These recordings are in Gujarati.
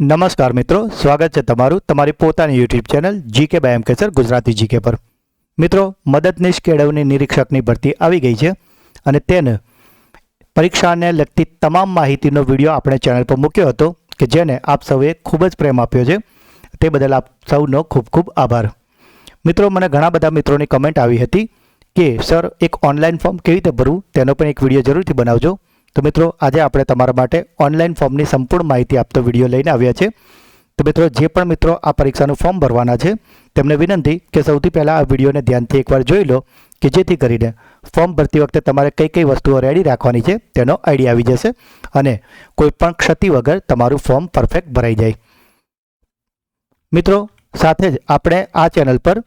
નમસ્કાર મિત્રો, સ્વાગત છે તમારું તમારી પોતાની YouTube channel GK by M Kesar Gujarati GK પર. મિત્રો, મદદનીશ કેળવણી નિરીક્ષકની ભરતી આવી ગઈ છે અને તેને પરીક્ષાને લગતી તમામ માહિતીનો વીડિયો આપણે ચેનલ પર મૂક્યો હતો કે જેને આપ સૌએ ખૂબ જ પ્રેમ આપ્યો છે. તે બદલ આપ સૌનો ખૂબ ખૂબ આભાર. મિત્રો, મને ઘણા બધા મિત્રોની કમેન્ટ આવી હતી કે સર એક ઓનલાઈન ફોર્મ કેવી રીતે ભરવું? તેનો પણ એક વીડિયો જરૂરથી બનાવજો. તો મિત્રો, આજે આપણે તમારા માટે ઓનલાઈન ફોર્મની સંપૂર્ણ માહિતી આપતો વીડિયો લઈને આવ્યા છે તો મિત્રો, જે પણ મિત્રો આ પરીક્ષાનું ફોર્મ ભરવાના છે, તેમને વિનંતી કે સૌથી પહેલાં આ વિડીયોને ધ્યાનથી એકવાર જોઈ લો, કે જેથી કરીને ફોર્મ ભરતી વખતે તમારે કઈ કઈ વસ્તુઓ રેડી રાખવાની છે, તેનો આઈડિયા આવી જશે અને કોઈ પણ ક્ષતિ વગર તમારું ફોર્મ પરફેક્ટ ભરાઈ જાય. મિત્રો, સાથે જ આપણે આ ચેનલ પર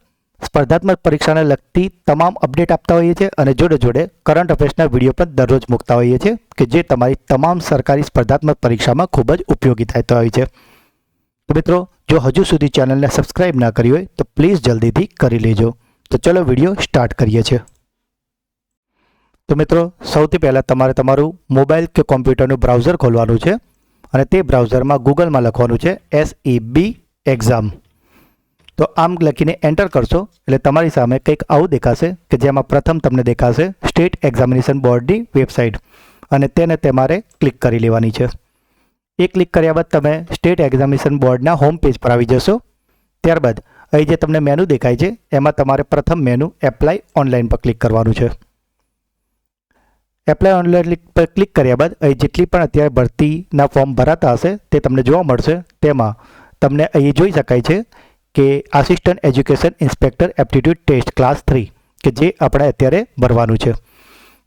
સ્પર્ધાત્મક પરીક્ષાને લગતી તમામ અપડેટ આપતા હોઈએ છીએ અને જોડે જોડે કરંટ અફેર્સના વીડિયો પણ દરરોજ મૂકતા હોઈએ છીએ કે જે તમારી તમામ સરકારી સ્પર્ધાત્મક પરીક્ષામાં ખૂબ જ ઉપયોગી થતા હોય છે. તો મિત્રો, જો હજુ સુધી ચેનલને સબસ્ક્રાઇબ ના કરી હોય, તો પ્લીઝ જલ્દીથી કરી લેજો. તો ચલો વીડિયો સ્ટાર્ટ કરીએ છીએ. તો મિત્રો, સૌથી પહેલાં તમારે તમારું મોબાઈલ કે કોમ્પ્યુટરનું બ્રાઉઝર ખોલવાનું છે અને તે બ્રાઉઝરમાં ગૂગલમાં લખવાનું છે એસ ઈ બી એક્ઝામ તો આમ લખીને એન્ટર કરશો, એટલે તમારી સામે કંઈક આવું દેખાશે કે જેમાં પ્રથમ તમને દેખાશે સ્ટેટ એક્ઝામિનેશન બોર્ડની વેબસાઇટ અને તેને તમારે ક્લિક કરી લેવાની છે. એ ક્લિક કર્યા બાદ તમે સ્ટેટ એક્ઝામિનેશન બોર્ડના હોમ પેજ પર આવી જશો. ત્યારબાદ અહીં જે તમને મેનુ દેખાય છે, એમાં તમારે પ્રથમ મેનુ એપ્લાય ઓનલાઈન પર ક્લિક કરવાનું છે. એપ્લાય ઓનલાઈન પર ક્લિક કર્યા બાદ અહીં જેટલી પણ અત્યારે ભરતીના ફોર્મ ભરાતા હશે તે તમને જોવા મળશે. તેમાં તમને અહીં જોઈ શકાય છે કે assistant education inspector aptitude test class three કે જે આપણે અત્યારે ભરવાનું છે.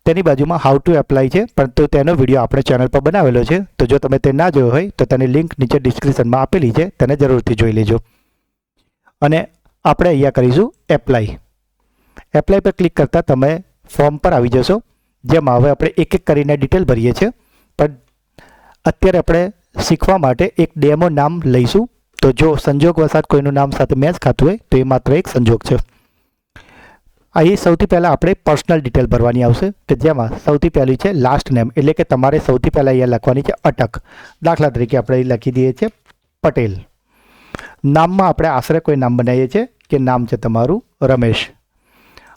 તેની બાજુમાં હાઉ ટુ એપ્લાય છે પરંતુ તેનો વીડિયો આપણે ચેનલ પર બનાવેલો છે. તો જો તમે તે ના જોયો હોય, તો તેની લિંક નીચે ડિસ્ક્રિપ્શનમાં આપેલી છે, તેને જરૂરથી જોઈ લેજો. અને આપણે અહીંયા કરીશું એપ્લાય એપ્લાય પર ક્લિક કરતાં તમે ફોર્મ પર આવી જશો, જેમાં હવે આપણે એક એક કરીને ડિટેલ ભરીએ છીએ. પણ અત્યારે આપણે શીખવા માટે એક ડેમો નામ લઈશું. તો જો સંજોગ વસાત કોઈનું નામ સાથે મેચ ખાતું હોય, તો એ માત્ર એક સંજોગ છે. અહીં સૌથી પહેલાં આપણે પર્સનલ ડિટેલ ભરવાની આવશે, કે જેમાં સૌથી પહેલી છે લાસ્ટ નેમ એટલે કે તમારે સૌથી પહેલાં અહીંયા લખવાની છે અટક. દાખલા તરીકે આપણે લખી દઈએ છીએ પટેલ. નામમાં આપણે આશરે કોઈ નામ બનાવીએ છીએ, કે નામ છે તમારું રમેશ.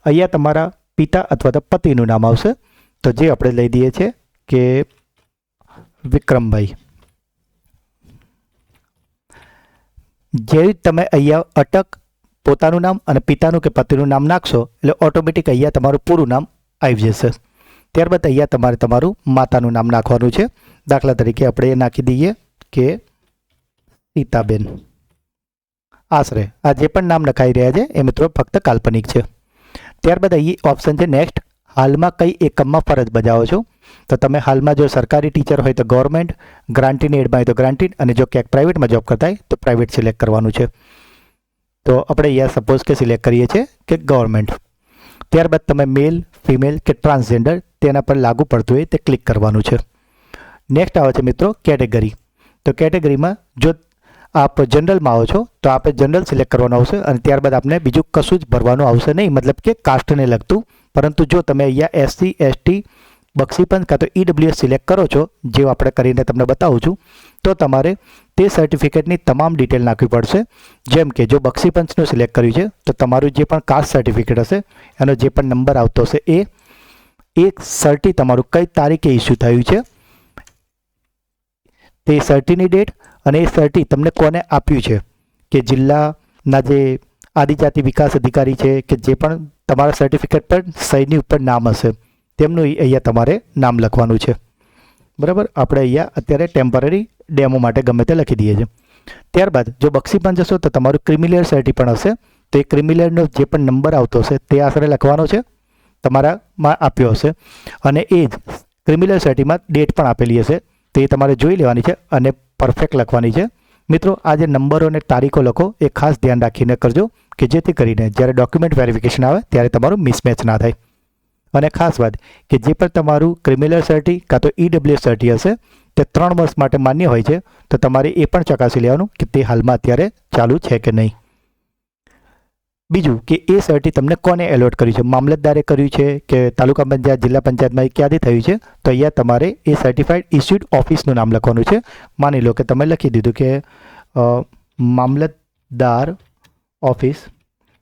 અહીંયા તમારા પિતા અથવા તો પતિનું નામ આવશે, તો જે આપણે લઈ દઈએ છીએ કે વિક્રમભાઈ. જેવી તમે અહીંયા અટક પોતાનું નામ અને પિતાનું કે પતિનું નામ નાખશો, એટલે ઓટોમેટિક અહીંયા તમારું પૂરું નામ આવી જશે. ત્યારબાદ અહીંયા તમારે તમારું માતાનું નામ નાખવાનું છે. દાખલા તરીકે આપણે એ નાખી દઈએ કે સીતાબેન આશરે. આ જે પણ નામ લખાઈ રહ્યા છે, એ મિત્રો ફક્ત કાલ્પનિક છે. ત્યારબાદ અહીં ઓપ્શન છે નેક્સ્ટ હાલમાં કઈ એકમમાં ફરજ બજાવો છો? તો તમે હાલમાં જો સરકારી ટીચર હોય તો ગવર્મેન્ટ ગ્રાન્ટીન એડમાં હોય તો ગ્રાન્ટીન અને જો ક્યાંક પ્રાઇવેટમાં જોબ કરતા હોય તો પ્રાઇવેટ સિલેક્ટ કરવાનું છે. તો આપણે યા સપોઝ કે સિલેક્ટ કરીએ છીએ કે ગવર્મેન્ટ. ત્યારબાદ તમે મેલ ફિમેલ કે ટ્રાન્સજેન્ડર તેના પર લાગુ પડતું હોય તે ક્લિક કરવાનું છે. નેક્સ્ટ આવે છે મિત્રો કેટેગરી તો કેટેગરીમાં જો આપ જનરલમાં આવો છો, તો આપણે જનરલ સિલેક્ટ કરવાનું આવશે, અને ત્યારબાદ આપને બીજું કશું જ ભરવાનું આવશે નહીં. મતલબ કે કાસ્ટને લગતું પરંતુ જો તમે અહીંયા એસસી એસટી બક્ષીપંચ કાં તો ઈડબ્લ્યુએસ સિલેક્ટ કરો છો જે આપણે કરીને તમને બતાવું છું, તો તમારે તે સર્ટિફિકેટની તમામ ડિટેલ નાખવી પડશે. જેમ કે જો બક્ષીપંચનું સિલેક્ટ કર્યું છે, તો તમારું જે પણ કાસ્ટ સર્ટિફિકેટ હશે, એનો જે પણ નંબર આવતો હશે એ એક સર્ટી તમારું કઈ તારીખે ઇસ્યુ થયું છે, તે સર્ટીની ડેટ અને એ સર્ટી તમને કોને આપ્યું છે, કે જિલ્લાના જે આદિજાતિ વિકાસ અધિકારી છે, કે જે પણ તમારા સર્ટિફિકેટ પર સહીની ઉપર નામ હશે. તેમનું અહીંયા તમારે નામ લખવાનું છે. બરાબર? આપણે અહીંયા અત્યારે ટેમ્પરરી ડેમો માટે ગમે તે લખી દઈએ છીએ. ત્યારબાદ જો બક્ષીપંચ જશો તો તમારું ક્રિમિલિયર સર્ટી પણ હશે. તો એ ક્રિમિલિયરનો જે પણ નંબર આવતો હશે તે આશરે લખવાનો છે. તમારામાં આપ્યો હશે. અને એ જ ક્રિમિલિયર સર્ટીમાં ડેટ પણ આપેલી હશે. તે તમારે જોઈ લેવાની છે અને પરફેક્ટ લખવાની છે. મિત્રો, આ જે નંબરો અને તારીખો લખો, એ ખાસ ધ્યાન રાખીને કરજો. કે જેથી કરીને જ્યારે ડોક્યુમેન્ટ વેરિફિકેશન આવે ત્યારે તમારું મિસમેચ ના થાય. અને ખાસ વાત કે જે પણ તમારું ક્રિમિનલ સર્ટી કાં તો ઈડબ્લ્યુ સર્ટી હશે, તે ત્રણ વર્ષ માટે માન્ય હોય છે, તો તમારે એ પણ ચકાસી લેવાનું કે તે હાલમાં અત્યારે ચાલુ છે કે નહીં. બીજું કે એ સર્ટી તમને કોને એલોટ કર્યું છે? મામલતદારે કર્યું છે કે તાલુકા પંચાયત, જિલ્લા પંચાયતમાં એ ક્યાંથી થયું છે? તો અહીંયા તમારે એ સર્ટિફાઈડ ઇસ્યુડ ઓફિસનું નામ લખવાનું છે. માની લો કે તમે લખી દીધું કે મામલતદાર ઓફિસ.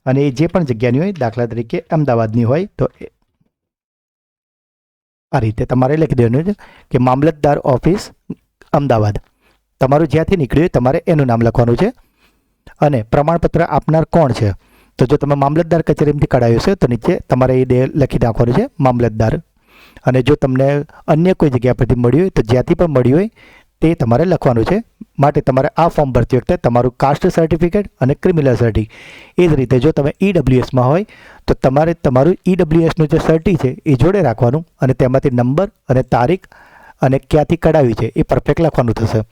અને એ જે પણ જગ્યાની હોય, દાખલા તરીકે અમદાવાદની હોય, તો આ રીતે તમારે લખી દેવાનું છે કે મામલતદાર ઓફિસ અમદાવાદ. તમારું જ્યાંથી નીકળ્યું હોય, તમારે એનું નામ લખવાનું છે. અને પ્રમાણપત્ર આપનાર કોણ છે? તો જો તમે મામલતદાર કચેરીમાંથી કઢાયું છે, તો નીચે તમારે એ લખી નાખવાનું છે, મામલતદાર. અને જો તમને અન્ય કોઈ જગ્યા પરથી મળ્યું હોય, તો જ્યાંથી પણ મળ્યું હોય તે તમારે લખવાનું છે. માટે તમારે આ ફોર્મ ભરતી વખતે તમારું કાસ્ટ સર્ટિફિકેટ અને ક્રિમિનલ સર્ટી એ જ રીતે જો તમે ઈડબ્લ્યુએસમાં હોય, તો તમારે તમારું ઈડબ્લ્યુએસનું જે સર્ટી છે, એ જોડે રાખવાનું અને તેમાંથી નંબર અને તારીખ અને ક્યાંથી કઢાવી છે, એ પરફેક્ટ લખવાનું થશે.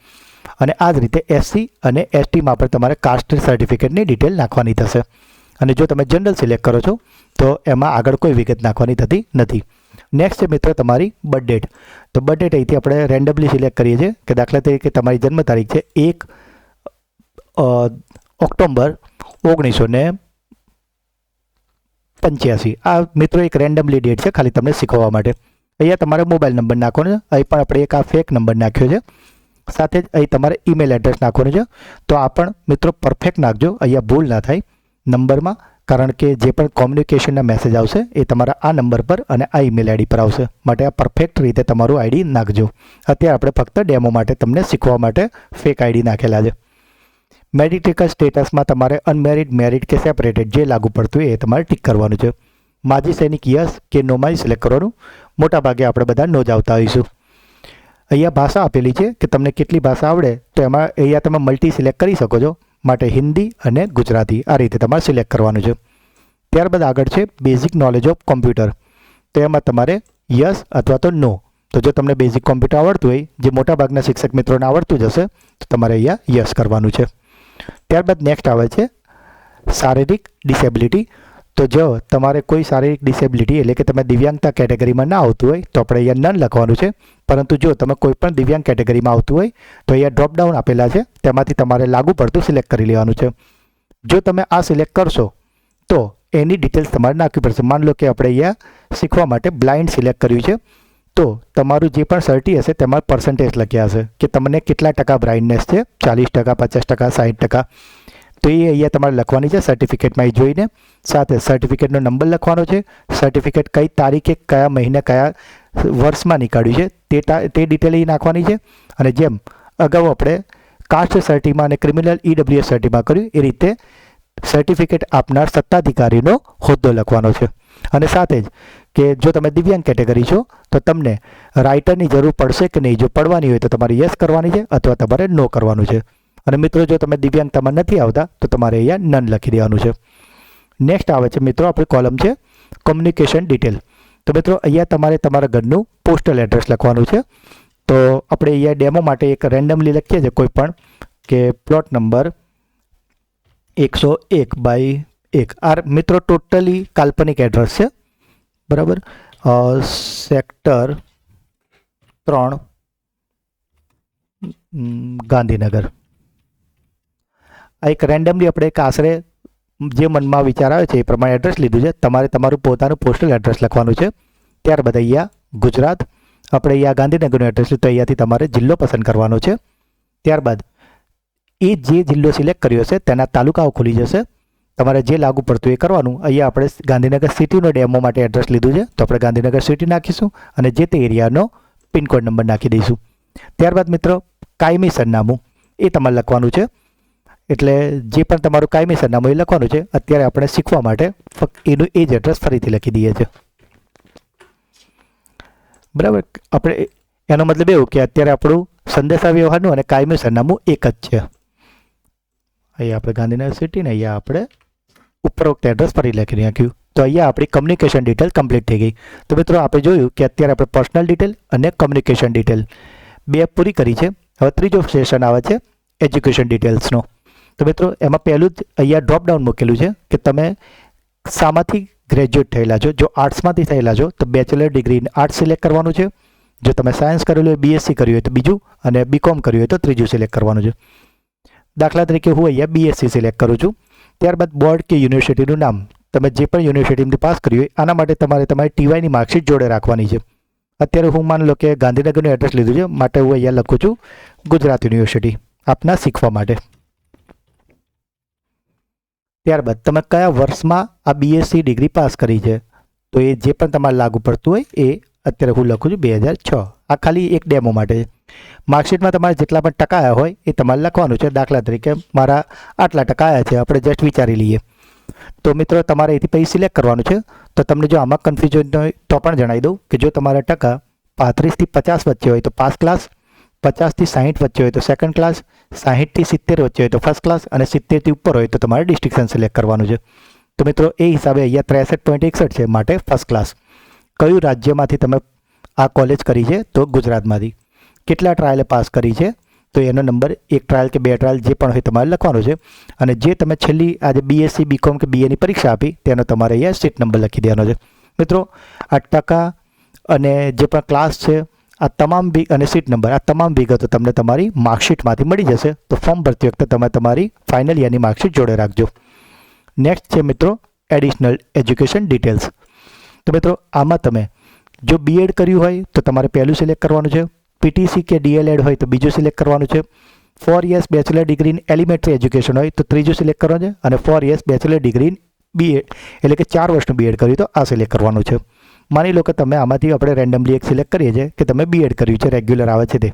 અને આ જ રીતે એસસી અને એસટીમાં પણ તમારે કાસ્ટ સર્ટિફિકેટની ડિટેલ નાખવાની થશે. અને જો તમે જનરલ સિલેક્ટ કરો છો, તો એમાં આગળ કોઈ વિગત નાખવાની થતી નથી. નેક્સ્ટ છે મિત્રો, તમારી બર્થ ડેટ તો બર્થ ડેટ અહીંથી આપણે રેન્ડમલી સિલેક્ટ કરીએ છીએ કે દાખલા તરીકે તમારી જન્મ તારીખ છે એક ઓક્ટોમ્બર ઓગણીસો ને પંચ્યાસી. આ મિત્રો એક રેન્ડમલી ડેટ છે, ખાલી તમને શીખવવા માટે. અહીંયા તમારે મોબાઈલ નંબર નાખવાનો છે. અહીં પણ આપણે એક આ ફેક નંબર નાખ્યો છે. સાથે જ અહીં તમારે ઈમેલ એડ્રેસ નાખવાનું છે. તો આ પણ, મિત્રો પરફેક્ટ નાખજો. અહીંયા ભૂલ ના થાય. નંબરમાં કારણ કે જે પણ કોમ્યુનિકેશનના મેસેજ આવશે, એ તમારા આ નંબર પર અને આ ઈમેલ આઈડી પર આવશે. માટે આ પરફેક્ટ રીતે તમારું આઈડી નાખજો. અત્યારે આપણે ફક્ત ડેમો માટે તમને શીખવા માટે ફેક આઈડી નાખેલા છે. મેડિટેકલ સ્ટેટસમાં તમારે અનમેરિડ મેરિડ કે સેપરેટેડ જે લાગુ પડતું એ તમારે ટીક કરવાનું છે. માજી સૈનિક યસ કે નોમાં સિલેક્ટ કરવાનું. મોટાભાગે આપણે બધા નો જ આવતા હોઈશું. અહીંયા ભાષા આપેલી છે કે તમને કેટલી ભાષા આવડે, તો એમાં અહીંયા તમે મલ્ટી સિલેક્ટ કરી શકો છો. માટે હિન્દી અને ગુજરાતી આ રીતે તમારે સિલેક્ટ કરવાનું છે. ત્યારબાદ આગળ છે બેઝિક નોલેજ ઓફ કોમ્પ્યુટર તો એમાં તમારે યસ અથવા તો નો તો જો તમને બેઝિક કોમ્પ્યુટર આવડતું હોય, જે મોટાભાગના શિક્ષક મિત્રોને આવડતું જ હશે, તો તમારે અહીંયા યસ કરવાનું છે. ત્યારબાદ નેક્સ્ટ આવે છે શારીરિક ડિસેબિલિટી તો જો તમારે કોઈ શારીરિક ડિસેબિલિટી એટલે કે તમે દિવ્યાંગતા કેટેગરીમાં ના આવતું હોય, તો આપણે અહીંયા નન લખવાનું છે. પરંતુ જો તમે કોઈ પણ દિવ્યાંગ કેટેગરીમાં આવતું હોય, તો અહીંયા ડ્રોપડાઉન આપેલા છે. તેમાંથી તમારે લાગુ પડતું સિલેક્ટ કરી લેવાનું છે. જો તમે આ સિલેક્ટ કરશો, તો એની ડિટેલ્સ તમારે નાખવી પડશે. માન લો કે આપણે અહીંયા શીખવા માટે બ્લાઇન્ડ સિલેક્ટ કર્યું છે. તો તમારું જે પણ સર્ટી હશે, તેમાં પર્સન્ટેજ લખ્યા હશે કે તમને કેટલા ટકા બ્રાઇન્ડનેસ છે? ચાલીસ ટકા, પચાસ ટકા સાઠ ટકા. તો એ અહીંયા તમારે લખવાની છે સર્ટિફિકેટમાં એ જોઈને. સાથે સર્ટિફિકેટનો નંબર લખવાનો છે. સર્ટિફિકેટ કઈ તારીખે, કયા મહિને, કયા વર્ષમાં નીકાળ્યું છે, તે તે ડિટેલ એ નાખવાની છે. અને જેમ અગાઉ આપણે કાસ્ટ સર્ટીમાં અને ક્રિમિનલ ઈડબ્લ્યુએસ સર્ટીમાં કર્યું, એ રીતે સર્ટિફિકેટ આપનાર સત્તાધિકારીનો હોદ્દો લખવાનો છે. અને સાથે જ કે જો તમે દિવ્યાંગ કેટેગરી છો, તો તમને રાઇટરની જરૂર પડશે કે નહીં? જો પડવાની હોય તો તમારે યસ કરવાની છે, અથવા તમારે નો કરવાનું છે. અને મિત્રો, જો તમે દિવ્યાંગતામાં નથી આવતા, તો તમારે અહીંયા નન લખી દેવાનું છે. નેક્સ્ટ આવે છે મિત્રો, આપણી કોલમ છે કોમ્યુનિકેશન ડિટેલ તો મિત્રો, અહીંયા તમારે તમારા ઘરનું પોસ્ટલ એડ્રેસ લખવાનું છે. તો આપણે અહીંયા ડેમો માટે એક રેન્ડમલી લખીએ છીએ કોઈ પણ, કે પ્લોટ નંબર એકસો એક બાય એક. આ મિત્રો ટોટલી કાલ્પનિક એડ્રેસ છે. બરાબર? સેક્ટર ત્રણ ગાંધીનગર. આ એક રેન્ડમલી આપણે એક આશરે જે મનમાં વિચાર આવે છે એ પ્રમાણે એડ્રેસ લીધું છે. તમારે તમારું પોતાનું પોસ્ટલ એડ્રેસ લખવાનું છે. ત્યારબાદ અહીંયા ગુજરાત, આપણે અહીંયા ગાંધીનગરનું એડ્રેસ લીધું તો અહીંયાથી તમારે જિલ્લો પસંદ કરવાનો છે. ત્યારબાદ એ જે જિલ્લો સિલેક્ટ કર્યો છે તેના તાલુકાઓ ખુલી જશે. તમારે જે લાગુ પડતું એ કરવાનું. અહીંયા આપણે ગાંધીનગર સિટીનો ડેમો માટે એડ્રેસ લીધું છે. તો આપણે ગાંધીનગર સિટી નાખીશું અને જે તે એરિયાનો પિનકોડ નંબર નાખી દઈશું. ત્યારબાદ મિત્રો, કાયમી સરનામું, એ તમારે લખવાનું છે. એટલે જે પણ તમારું કાયમી સરનામું એ લખવાનું છે, અત્યારે આપણે શીખવા માટે ફક્ત એનું એ જ એડ્રેસ ફરીથી લખી દઈએ છીએ. બરાબર? આપણે એનો મતલબ એવું કે અત્યારે આપણું સંદેશા વ્યવહારનું અને કાયમી સરનામું એક જ છે. અહીંયા આપણે ગાંધીનગર સિટીને અહીંયા આપણે ઉપરોક્ત એડ્રેસ ફરી લખી નાખ્યું. તો અહીંયા આપણી કમ્યુનિકેશન ડિટેલ કમ્પ્લીટ થઈ ગઈ. તો મિત્રો આપણે જોયું કે અત્યારે આપણે પર્સનલ ડિટેલ અને કમ્યુનિકેશન ડિટેલ બે પૂરી કરી છે. હવે ત્રીજો સેશન આવે છે એજ્યુકેશન ડિટેલ્સનો તો મિત્રો, એમાં પહેલું જ અહીંયા ડ્રોપડાઉન મૂકેલું છે કે તમે શામાંથી ગ્રેજ્યુએટ થયેલા છો. જો આર્ટ્સમાંથી થયેલા છો, તો બેચલર ડિગ્રી આર્ટ્સ સિલેક્ટ કરવાનું છે. જો તમે સાયન્સ કરેલું હોય બીએસસી કર્યું હોય, તો બીજું અને બીકોમ કર્યું હોય, તો ત્રીજું સિલેક્ટ કરવાનું છે. દાખલા તરીકે હું અહીંયા બીએસસી સિલેક્ટ કરું છું. ત્યારબાદ બોર્ડ કે યુનિવર્સિટીનું નામ. તમે જે પણ યુનિવર્સિટીમાંથી પાસ કર્યું હોય, આના માટે તમારે તમારી ટીવાયની માર્કશીટ જોડે રાખવાની છે. અત્યારે હું માની લો કે ગાંધીનગરનું એડ્રેસ લીધું છે, માટે હું અહીંયા લખું છું ગુજરાત યુનિવર્સિટી આપના શીખવા માટે. ત્યારબાદ તમે કયા વર્ષમાં આ બીએસસી ડિગ્રી પાસ કરી છે? તો એ જે પણ તમારે લાગુ પડતું હોય એ અત્યારે હું લખું છું બે હજાર છ. આ ખાલી એક ડેમો માટે માર્કશીટમાં તમારે જેટલા પણ ટકા આવ્યા હોય એ તમારે લખવાનું છે દાખલા તરીકે મારા આટલા ટકા આવ્યા છે, આપણે જસ્ટ વિચારી લઈએ. તો મિત્રો, તમારે અહીંથી પછી સિલેક્ટ કરવાનું છે. તો તમને જો આમાં કન્ફ્યુઝન હોય તો પણ જણાવી દઉં કે જો તમારા ટકા પાંત્રીસથી પચાસ વચ્ચે હોય તો પાસ ક્લાસ પચાસથી સાહીઠ વચ્ચે હોય તો સેકન્ડ ક્લાસ સાહીઠથી સિત્તેર વચ્ચે હોય તો ફર્સ્ટ ક્લાસ અને સિત્તેરથી ઉપર હોય તો તમારે ડિસ્ટિંક્શન સિલેક્ટ કરવાનું છે. તો મિત્રો, એ હિસાબે અહીંયા ત્રેસઠ પોઈન્ટ એકસઠ છે માટે ફર્સ્ટ ક્લાસ કયું રાજ્યમાંથી તમે આ કોલેજ કરી છે? તો ગુજરાતમાંથી. કેટલા ટ્રાયલે પાસ કરી છે? તો એનો નંબર એક ટ્રાયલ કે બે ટ્રાયલ જે પણ હોય તમારે લખવાનો છે. અને જે તમે છેલ્લી આજે બીએસસી બીકોમ કે બીએની પરીક્ષા આપી, તેનો તમારે અહીંયા સીટ નંબર લખી દેવાનો છે. મિત્રો આ ટકા અને જે પણ ક્લાસ છે આ તમામ બી અને સીટ નંબર, આ તમામ વિગતો તમને તમારી માર્કશીટમાંથી મળી જશે. તો ફોર્મ ભરતી વખતે તમે તમારી ફાઇનલ યરની માર્કશીટ જોડે રાખજો. નેક્સ્ટ છે મિત્રો એડિશનલ એજ્યુકેશન ડિટેલ્સ તો મિત્રો, આમાં તમે જો બીએડ કર્યું હોય, તો તમારે પહેલું સિલેક્ટ કરવાનું છે. પીટીસી કે ડીએલએડ હોય, તો બીજું સિલેક્ટ કરવાનું છે. Four years bachelor degree in elementary education હોય, તો ત્રીજું સિલેક્ટ કરવાનું છે. અને four years bachelor degree in B Ed એટલે કે ચાર વર્ષનું બીએડ કર્યું તો આ સિલેક્ટ કરવાનું છે. માની લો કે તમે આમાંથી આપણે રેન્ડમલી એક સિલેક્ટ કરીએ છીએ કે તમે બીએડ કર્યું છે રેગ્યુલર આવે છે તે.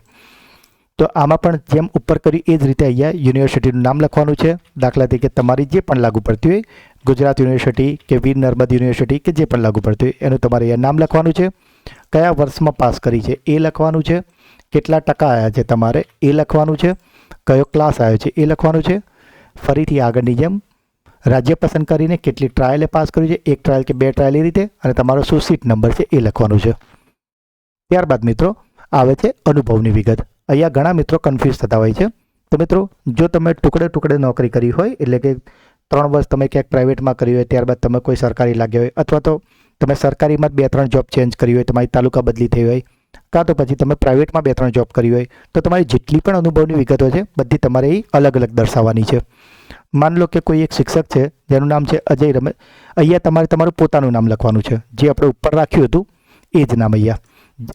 તો આમાં પણ જેમ ઉપર કર્યું એ જ રીતે અહીંયા યુનિવર્સિટીનું નામ લખવાનું છે. દાખલા તરીકે તમારી જે પણ લાગુ પડતી હોય, ગુજરાત યુનિવર્સિટી કે વીર નર્મદ યુનિવર્સિટી કે જે પણ લાગુ પડતી હોય, એનું તમારે અહીંયા નામ લખવાનું છે. કયા વર્ષમાં પાસ કરી છે એ લખવાનું છે. કેટલા ટકા આવ્યા છે તમારે એ લખવાનું છે. કયો ક્લાસ આવ્યો છે એ લખવાનું છે. ફરીથી આગળની જેમ રાજ્ય પસંદ કરીને કેટલી ટ્રાયલે પાસ કર્યું છે? એક ટ્રાયલ કે બે ટ્રાયલ એ રીતે? અને તમારો શું સીટ નંબર છે એ લખવાનું છે. ત્યારબાદ મિત્રો, આવે છે અનુભવની વિગત. અહીંયા ઘણા મિત્રો કન્ફ્યુઝ થતા હોય છે. તો મિત્રો, જો તમે ટુકડે ટુકડે નોકરી કરી હોય, એટલે કે ત્રણ વર્ષ તમે ક્યાંક પ્રાઇવેટમાં કરી હોય, ત્યારબાદ તમે કોઈ સરકારી લાગ્યા હોય, અથવા તો તમે સરકારીમાં બે ત્રણ જોબ ચેન્જ કરી હોય, તમારી તાલુકા બદલી થઈ હોય કાં તો પછી તમે પ્રાઇવેટમાં બે ત્રણ જોબ કરી હોય, તો તમારી જેટલી પણ અનુભવની વિગતો છે, બધી તમારે એ અલગ અલગ દર્શાવવાની છે. માન લો કે કોઈ એક શિક્ષક છે, જેનું નામ છે અજય રમે અહીંયા તમારે તમારું પોતાનું નામ લખવાનું છે, જે આપણે ઉપર રાખ્યું હતું, એ જ નામ અહીંયા.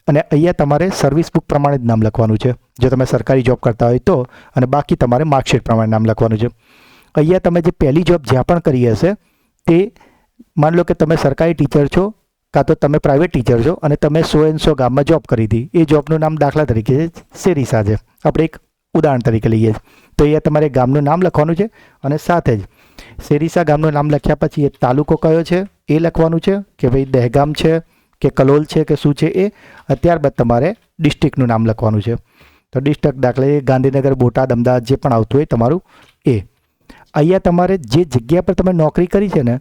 અને અહીંયા તમારે સર્વિસ બુક પ્રમાણે જ નામ લખવાનું છે. જો તમે સરકારી જોબ કરતા હોય તો, અને બાકી તમારે માર્કશીટ પ્રમાણે નામ લખવાનું છે. અહીંયા તમે જે પહેલી જોબ જ્યાં પણ કરી હશે, તે માન લો કે તમે સરકારી ટીચર છો કાં તો તમે પ્રાઇવેટ ટીચર છો અને તમે સો એન્ડ સો ગામમાં જોબ કરી હતી. એ જોબનું નામ દાખલા તરીકે છે આપણે એક ઉદાહરણ તરીકે લઈએ. તો અહીંયા તમારે ગામનું નામ લખવાનું છે અને સાથે જ શેરીસા ગામનું નામ લખ્યા પછી એ તાલુકો કયો છે? એ લખવાનું છે કે ભાઈ દહેગામ છે કે કલોલ છે કે શું છે એ? ત્યારબાદ તમારે ડિસ્ટ્રિક્ટનું નામ લખવાનું છે. તો ડિસ્ટ્રિક્ટ દાખલે ગાંધીનગર, બોટાદ, અમદાવાદ જે પણ આવતું હોય તમારું એ. અહીંયા તમારે જે જગ્યા પર તમે નોકરી કરી છે ને,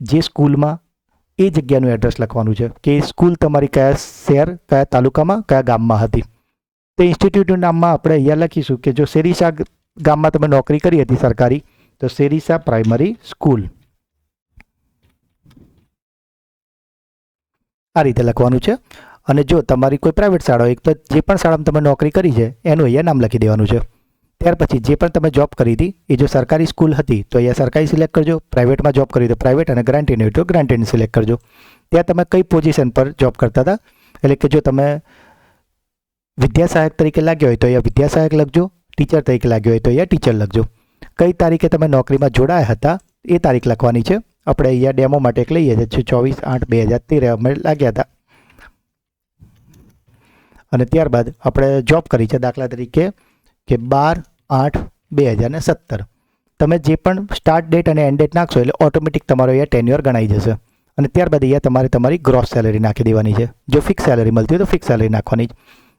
જે સ્કૂલમાં એ જગ્યાનું એડ્રેસ લખવાનું છે કે સ્કૂલ તમારી કયા શહેર, કયા તાલુકામાં, કયા ગામમાં હતી. તે ઇન્સ્ટિટ્યૂટનું નામમાં આપણે અહીંયા લખીશું કે જો શેરીશા ગામમાં તમે નોકરી કરી હતી સરકારી, તો શેરીશા પ્રાઇમરી સ્કૂલ આ રીતે લખવાનું છે. અને જો તમારી કોઈ પ્રાઇવેટ શાળા હોય, તો જે પણ શાળામાં તમે નોકરી કરી છે, એનું અહીંયા નામ લખી દેવાનું છે. ત્યાર પછી જે પણ તમે જોબ કરી હતી, એ જો સરકારી સ્કૂલ હતી, તો અહીંયા સરકારી સિલેક્ટ કરજો પ્રાઇવેટમાં જોબ કરી તો પ્રાઇવેટ અને ગ્રાન્ટેડ હોય તો ગ્રાન્ટેડ સિલેક્ટ કરજો. ત્યાં તમે કઈ પોઝિશન પર જોબ કરતા હતા? એટલે કે જો તમે વિદ્યા સહાયક તરીકે લાગ્યો હોય તો અહીંયા વિદ્યા સહાયક લખજો ટીચર તરીકે લાગ્યો હોય તો અહીંયા ટીચર લખજો. કઈ તારીખે તમે નોકરીમાં જોડાયા હતા, એ તારીખ લખવાની છે. આપણે અહીંયા ડેમો માટે એક લઈએ છીએ, ચોવીસ આઠ બે હજાર તેર, અમે લાગ્યા હતા. અને ત્યારબાદ આપણે જોબ કરી છે દાખલા તરીકે કે બાર આઠ, બે હજાર ને સત્તર. તમે જે પણ સ્ટાર્ટ ડેટ અને એન્ડ ડેટ નાખશો એટલે ઓટોમેટિક તમારો અહીંયા ટેન્યુઅર ગણાઈ જશે. અને ત્યારબાદ અહીંયા તમારે તમારી ગ્રોસ સેલેરી નાખી દેવાની છે. જો ફિક્સ સેલેરી મળતી હોય તો ફિક્સ સેલેરી નાખવાની જ.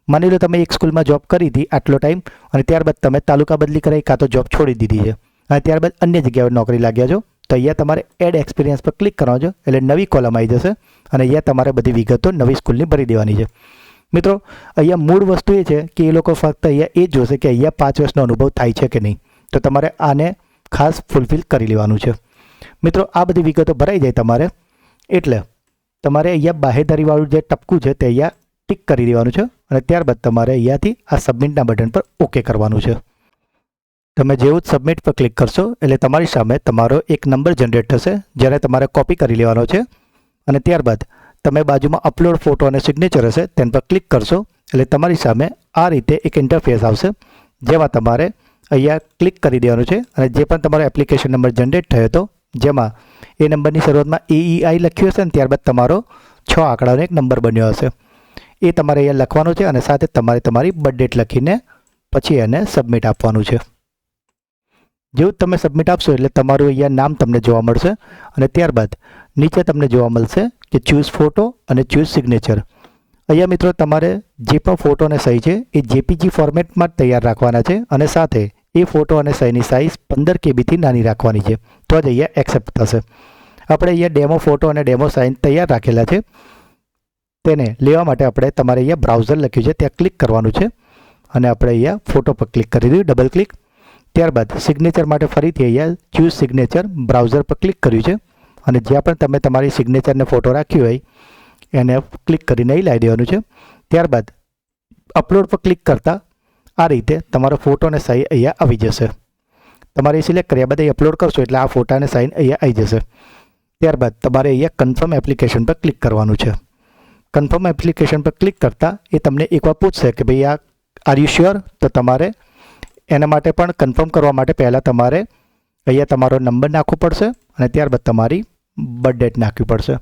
માની લો તમે એક સ્કૂલમાં જોબ કરી હતી આટલો ટાઈમ અને ત્યારબાદ તમે તાલુકા બદલી કરાવી કાં તો જોબ છોડી દીધી છે. અને ત્યારબાદ અન્ય જગ્યાએ નોકરી લાગ્યા છો, તો અહીંયા તમારે એડ એક્સપિરિયન્સ પર ક્લિક કરવાનો છે એટલે નવી કોલમ આવી જશે અને અહીંયા તમારે બધી વિગતો નવી સ્કૂલની ભરી દેવાની છે. મિત્રો, અહીંયા મૂળ વસ્તુ એ છે કે એ લોકો ફક્ત અહીંયા એ જ જોશે કે અહીંયા પાંચ વર્ષનો અનુભવ થાય છે કે નહીં. તો તમારે આને ખાસ ફૂલફિલ કરી લેવાનું છે. મિત્રો, આ બધી વિગતો ભરાઈ જાય તમારે. એટલે તમારે અહીંયા બાહેધરીવાળું જે ટપકું છે તે અહીંયા ટિક કરી દેવાનું છે અને ત્યારબાદ તમારે અહીંયાથી આ સબમિટના બટન પર ઓકે કરવાનું છે. તમે જેવું જ સબમિટ પર ક્લિક કરશો, એટલે તમારી સામે તમારો એક નંબર જનરેટ થશે જ્યારે તમારે કોપી કરી લેવાનો છે. અને ત્યારબાદ તમે બાજુમાં અપલોડ ફોટો અને સિગ્નેચર હશે, તેના પર ક્લિક કરશો. એટલે તમારી સામે આ રીતે એક ઇન્ટરફેસ આવશે, જેમાં તમારે અહીંયા ક્લિક કરી દેવાનું છે અને જે પણ તમારો એપ્લિકેશન નંબર જનરેટ થયો હતો, જેમાં એ નંબરની શરૂઆતમાં એઈઆઈ લખ્યું હશે અને ત્યારબાદ તમારો છ આંકડાનો એક નંબર બન્યો હશે. એ તમારે અહીંયા લખવાનો છે અને સાથે તમારે તમારી બર્થ લખીને પછી એને સબમિટ આપવાનું છે. જેવું તમે સબમિટ આપશો એટલે તમારું અહીંયા નામ તમને જોવા મળશે અને ત્યારબાદ નીચે તમને જોવા મળશે કે ચૂઝ ફોટો અને ચૂઝ સિગ્નેચર અહીંયા મિત્રો તમારે જે પણ ફોટો અને સહી છે, એ જેપીજી ફોર્મેટમાં જ તૈયાર રાખવાના છે અને સાથે એ ફોટો અને સહીની સાઇઝ પંદર કેબીથી નાની રાખવાની છે. તો જ અહીંયા એક્સેપ્ટ થશે. આપણે અહીંયા ડેમો ફોટો અને ડેમો સાઇન તૈયાર રાખેલા છે. તેને લેવા માટે આપણે તમારે અહીંયા બ્રાઉઝર લખ્યું છે, ત્યાં ક્લિક કરવાનું છે. અને આપણે અહીંયા ફોટો પર ક્લિક કરી દીધું ડબલ ક્લિક ત્યારબાદ સિગ્નેચર માટે ફરીથી અહીંયા ચૂઝ સિગ્નેચર બ્રાઉઝર પર ક્લિક કર્યું છે. અને જ્યાં પણ તમે તમારી સિગ્નેચરને ફોટો રાખ્યો હોય, એને ક્લિક કરીને લાવી દેવાનું છે. ત્યારબાદ અપલોડ પર ક્લિક કરતાં આ રીતે તમારો ફોટો અને અહીંયા આવી જશે. તમારે એ સિલેક્ટ કર્યા બાદ અહીં અપલોડ કરશો એટલે આ ફોટા અને સાઇન અહીંયા આવી જશે. ત્યારબાદ તમારે અહીંયા કન્ફર્મ એપ્લિકેશન પર ક્લિક કરવાનું છે. કન્ફર્મ એપ્લિકેશન પર ક્લિક કરતાં એ તમને એકવાર પૂછશે કે ભાઈ આ આર યુ શ્યોર તો તમારે એના માટે પણ કન્ફર્મ કરવા માટે પહેલાં તમારે અહીંયા તમારો નંબર નાખવો પડશે અને ત્યારબાદ તમારી બર્થ ડેટ નાખવી પડશે.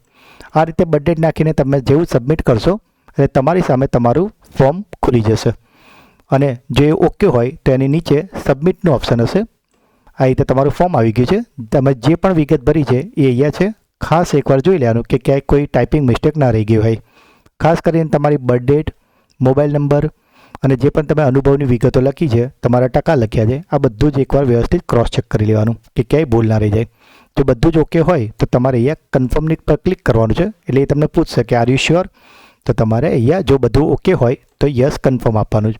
આ રીતે બર્થ ડેટ નાખીને તમે જેવું સબમિટ કરશો, એટલે તમારી સામે તમારું ફોર્મ ખુલી જશે. અને જે ઓકે હોય તો એની નીચે સબમિટનું ઓપ્શન હશે. આ રીતે તમારું ફોર્મ આવી ગયું છે. તમે જે પણ વિગત ભરી છે એ અહીંયા છે. ખાસ એકવાર જોઈ લેવાનું કે ક્યાંય કોઈ ટાઈપિંગ મિસ્ટેક ના રહી ગઈ હોય. ખાસ કરીને તમારી બર્થ ડેટ મોબાઈલ નંબર અને જે પણ તમે અનુભવની વિગતો લખી છે, તમારા ટકા લખ્યા છે, આ બધું જ એકવાર વ્યવસ્થિત ક્રોસ ચેક કરી લેવાનું કે ક્યાંય ભૂલ ના રહી જાય. જો બધું જ ઓકે હોય, તો તમારે અહીંયા કન્ફર્મની પર ક્લિક કરવાનું છે. એટલે એ તમને પૂછશે કે આર યુ શ્યોર તો તમારે અહીંયા જો બધું ઓકે હોય, તો યસ કન્ફર્મ આપવાનું છે.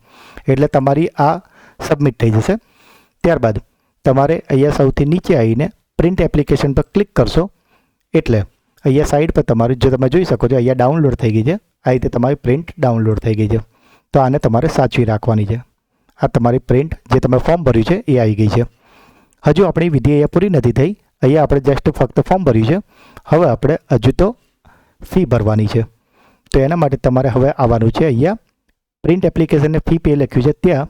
એટલે તમારી આ સબમિટ થઈ જશે. ત્યારબાદ તમારે અહીંયા સૌથી નીચે આવીને પ્રિન્ટ એપ્લિકેશન પર ક્લિક કરશો. એટલે અહીંયા સાઈડ પર તમારું, જો તમે જોઈ શકો છો, અહીંયા ડાઉનલોડ થઈ ગઈ છે. આ રીતે તમારી પ્રિન્ટ ડાઉનલોડ થઈ ગઈ છે. તો આને તમારે સાચવી રાખવાની છે. આ તમારી પ્રિન્ટ જે તમે ફોર્મ ભર્યું છે, એ આવી ગઈ છે. હજુ આપણી વિધિ અહીંયા પૂરી નથી થઈ. અહીંયા આપણે જસ્ટ ફક્ત ફોર્મ ભર્યું છે. હવે આપણે હજુ તો ફી ભરવાની છે. તો એના માટે તમારે હવે આવવાનું છે અહીંયા. પ્રિન્ટ એપ્લિકેશનને ફી પે લખ્યું છે ત્યાં.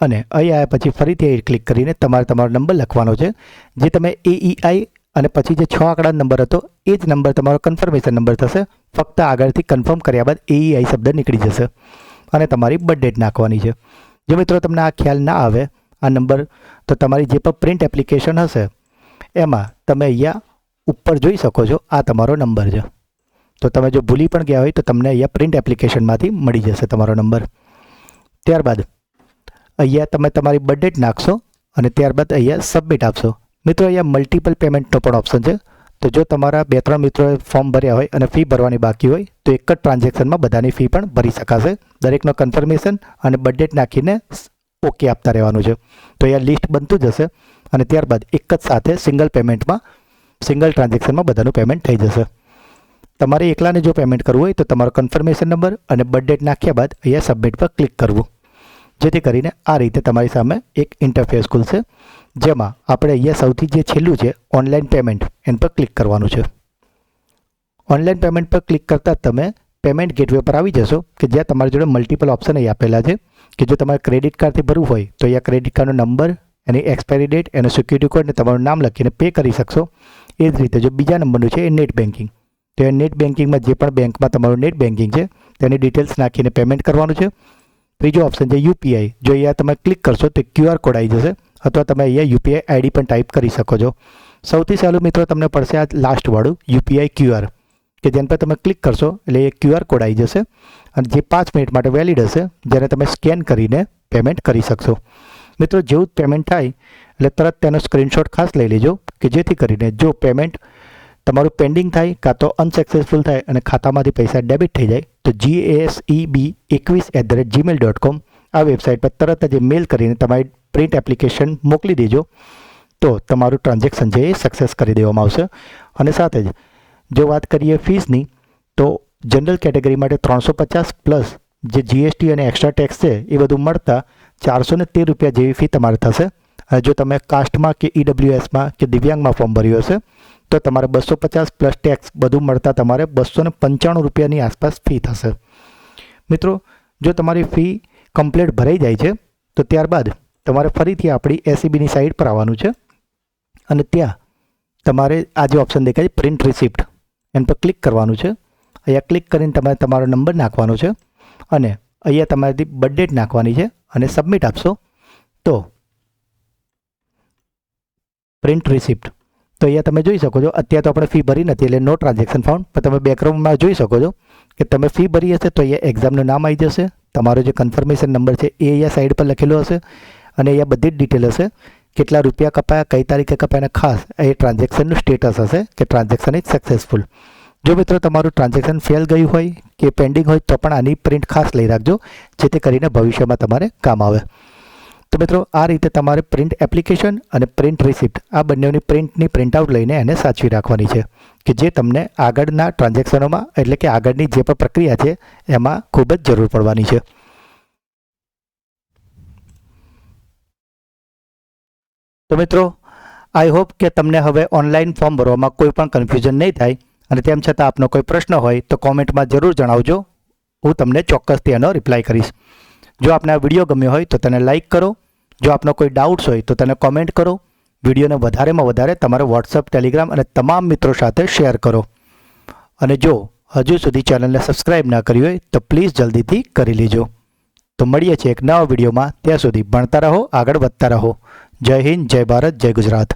અને અહીં આવ્યા પછી ફરીથી ક્લિક કરીને તમારે તમારો નંબર લખવાનો છે. જે તમે એઈઆઈ અને પછી જે છ આંકડા નંબર હતો, એ જ નંબર તમારો કન્ફર્મેશન નંબર થશે. ફક્ત આગળથી કન્ફર્મ કર્યા બાદ એઈઆઈ શબ્દ નીકળી જશે. અને તમારી બર્થ ડેટ નાખવાની છે. જો મિત્રો તમને આ ખ્યાલ ના આવે આ નંબર. તો તમારી જે પણ પ્રિન્ટ એપ્લિકેશન હશે, એમાં તમે અહીંયા ઉપર જોઈ શકો છો, આ તમારો નંબર છે. તો તમે જો ભૂલી પણ ગયા હોય, તો તમને અહીંયા પ્રિન્ટ એપ્લિકેશનમાંથી મળી જશે તમારો નંબર. ત્યારબાદ અહીંયા તમે તમારી બર્થ નાખશો અને ત્યારબાદ અહીંયા સબમિટ આપશો. મિત્રો, અહીંયા મલ્ટિપલ પેમેન્ટનો પણ ઓપ્શન છે. તો જો તમારા બે ત્રણ મિત્રોએ ફોર્મ ભર્યા હોય અને ફી ભરવાની બાકી હોય, તો એક જ ટ્રાન્ઝેક્શનમાં બધાની ફી પણ ભરી શકાશે. દરેકનો કન્ફર્મેશન અને બર્થ ડેટ નાખીને ઓકે આપતા રહેવાનું છે. તો અહીંયા લિસ્ટ બનતું જશે અને ત્યારબાદ એક જ સાથે સિંગલ પેમેન્ટમાં સિંગલ ટ્રાન્ઝેક્શનમાં બધાનું પેમેન્ટ થઈ જશે. તમારે એકલાને જો પેમેન્ટ કરવું હોય તો તમારો કન્ફર્મેશન નંબર અને બર્થ ડેટ નાખ્યા બાદ અહીંયા સબમિટ પર ક્લિક કરવું. જેથી કરીને આ રીતે તમારી સામે એક ઇન્ટરફેસ ખુલશે, જેમાં આપણે અહીંયા સૌથી જે છેલ્લું છે ઓનલાઈન પેમેન્ટ એન પર ક્લિક કરવાનું છે. ઓનલાઈન પેમેન્ટ પર ક્લિક કરતાં તમે પેમેન્ટ ગેટવે પર આવી જશો કે જ્યાં તમારી જોડે મલ્ટિપલ ઓપ્શન અહીં આપેલા છે. કે જો તમારે ક્રેડિટ કાર્ડથી ભરવું હોય, તો અહીંયા ક્રેડિટ કાર્ડનો નંબર એની એક્સપાયરી ડેટ એનો સિક્યુરિટી કોડ ને તમારું નામ લખીને પે કરી શકશો. એ જ રીતે જો બીજા નંબરનું છે એ નેટ બેન્કિંગ તો એ નેટ બેન્કિંગમાં જે પણ બેંકમાં તમારું નેટ બેન્કિંગ છે, તેની ડિટેલ્સ નાખીને પેમેન્ટ કરવાનું છે. ત્રીજો ઓપ્શન છે યુપીઆઈ જો અહીંયા તમે ક્લિક કરશો, તો ક્યુઆર કોડ આવી જશે, અથવા તમે અહીંયા યુપીઆઈ આઈડી પણ ટાઈપ કરી શકો છો. સૌથી સહેલું મિત્રો તમને પડશે આ લાસ્ટ વાળું યુપીઆઈ ક્યુઆર કે જેના પર તમે ક્લિક કરશો, એટલે એ ક્યુઆર કોડ આવી જશે. અને જે પાંચ મિનિટ માટે વેલિડ હશે, જેને તમે સ્કેન કરીને પેમેન્ટ કરી શકશો. મિત્રો, જેવું પેમેન્ટ થાય, એટલે તરત તેનો સ્ક્રીનશોટ ખાસ લઈ લેજો, કે જેથી કરીને જો પેમેન્ટ તમારું પેન્ડિંગ થાય, કાં તો અનસક્સેસફુલ થાય અને ખાતામાંથી પૈસા ડેબિટ થઈ જાય, તો જી એસ ઈ બી એકવીસ at the rate Gmail dot com આ વેબસાઇટ પર તરત જ મેલ કરીને તમારી પ્રિન્ટ એપ્લિકેશન મોકલી દેજો. તો તમારું ટ્રાન્ઝેક્શન છે એ સક્સેસ કરી દેવામાં આવશે. અને સાથે જ જો વાત કરીએ ફીસની તો જનરલ કેટેગરી માટે ત્રણસો પચાસ પ્લસ જે જીએસટી અને એક્સ્ટ્રા ટેક્સ છે, એ બધું મળતા ચારસો ને તેર રૂપિયા જેવી ફી તમારે થશે. અને જો તમે કાસ્ટમાં કે ઈડબ્લ્યુએસમાં કે દિવ્યાંગમાં ફોર્મ ભર્યું હશે, તો તમારે બસો પચાસ પ્લસ ટેક્સ બધું મળતા તમારે બસો ને પંચાણું રૂપિયાની આસપાસ ફી થશે. મિત્રો, જો તમારી ફી કમ્પ્લીટ ભરાઈ જાય છે, તો ત્યારબાદ તમારે ફરીથી આપણી એસીબીની સાઇટ પર આવવાનું છે. અને ત્યાં તમારે આ જે ઓપ્શન દેખાય પ્રિન્ટ રિસિપ્ટ એન પર ક્લિક કરવાનું છે. અહીંયા ક્લિક કરીને તમારે તમારો નંબર નાખવાનો છે અને અહીંયા તમારી બર્થ નાખવાની છે અને સબમિટ આપશો. તો પ્રિન્ટ રિસિપ્ટ તો અહીંયા તમે જોઈ શકો છો, અત્યારે તો આપણે ફી ભરી નથી એટલે નો ટ્રાન્ઝેક્શન ફાઉન્ડ પણ તમે બેકગ્રાઉન્ડમાં જોઈ શકો છો કે તમે ફી ભરી હશે તો અહીંયા એક્ઝામનું નામ આવી જશે, તમારો જે કન્ફર્મેશન નંબર છે એ અહીંયા સાઈડ પર લખેલો હશે અને અહીંયા બધી જ ડિટેલ હશે. કેટલા રૂપિયા કપાયા, કઈ તારીખે કપાયા ખાસ એ ટ્રાન્ઝેક્શનનું સ્ટેટસ હશે કે ટ્રાન્ઝેક્શન ઇઝ સક્સેસફુલ જો મિત્રો તમારું ટ્રાન્ઝેક્શન ફેલ ગયું હોય કે પેન્ડિંગ હોય તો પણ આની પ્રિન્ટ ખાસ લઈ રાખજો, જેથી કરીને ભવિષ્યમાં તમારે કામ આવે. તો મિત્રો, આ રીતે તમારે પ્રિન્ટ એપ્લિકેશન અને પ્રિન્ટ રિસિપ્ટ આ બંનેની પ્રિન્ટની પ્રિન્ટઆઉટ લઈને એને સાચવી રાખવાની છે, કે જે તમને આગળના ટ્રાન્ઝેક્શનોમાં એટલે કે આગળની જે પણ પ્રક્રિયા છે, એમાં ખૂબ જ જરૂર પડવાની છે. તો મિત્રો આઈ હોપ કે તમને હવે ઓનલાઈન ફોર્મ ભરવામાં કોઈ પણ કન્ફ્યુઝન નહીં થાય અને તેમ છતાં આપનો કોઈ પ્રશ્ન હોય તો કોમેન્ટમાં જરૂર જણાવજો. હું તમને ચોક્કસથી એનો રિપ્લાય કરીશ. જો આપને આ વીડિયો ગમ્યો હોય તો તેને લાઇક કરો. જો આપનો કોઈ ડાઉટ્સ હોય તો તેને કોમેન્ટ કરો. વિડીયોને વધારેમાં વધારે તમારા વોટ્સઅપ ટેલિગ્રામ અને તમામ મિત્રો સાથે શેર કરો. અને જો હજુ સુધી ચેનલને સબસ્ક્રાઇબ ના કરી હોય તો પ્લીઝ જલ્દીથી કરી લેજો. તો મળીએ છીએ એક નવા વિડીયોમાં ત્યાં સુધી ભણતા રહો, આગળ વધતા રહો. જય હિન્દ જય ભારત જય ગુજરાત.